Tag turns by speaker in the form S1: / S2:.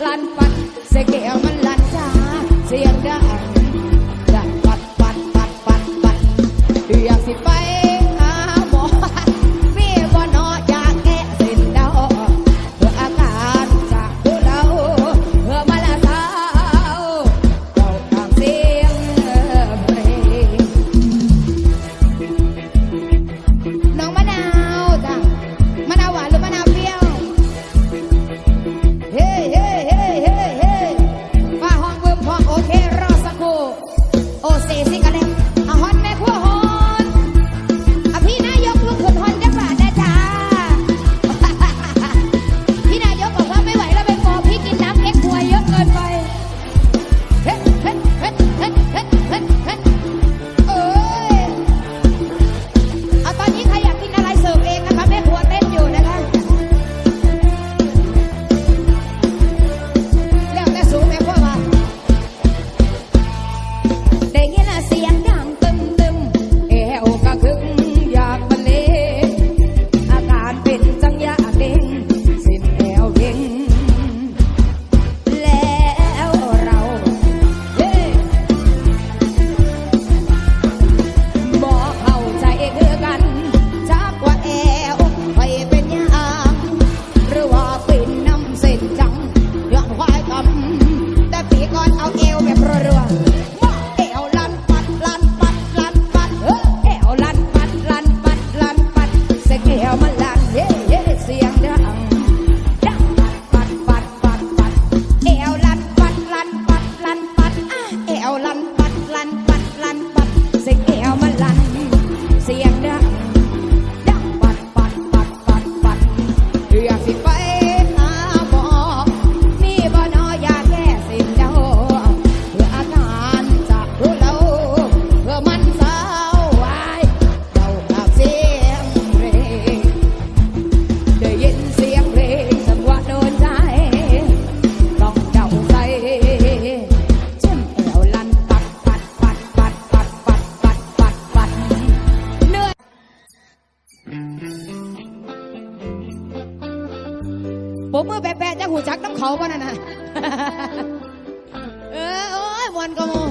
S1: lan pat se que regalen ผมเมื่อแปะๆจะหูจักน้ำเขาป่ะนั่นนะเออ โอ้ยมวนกรม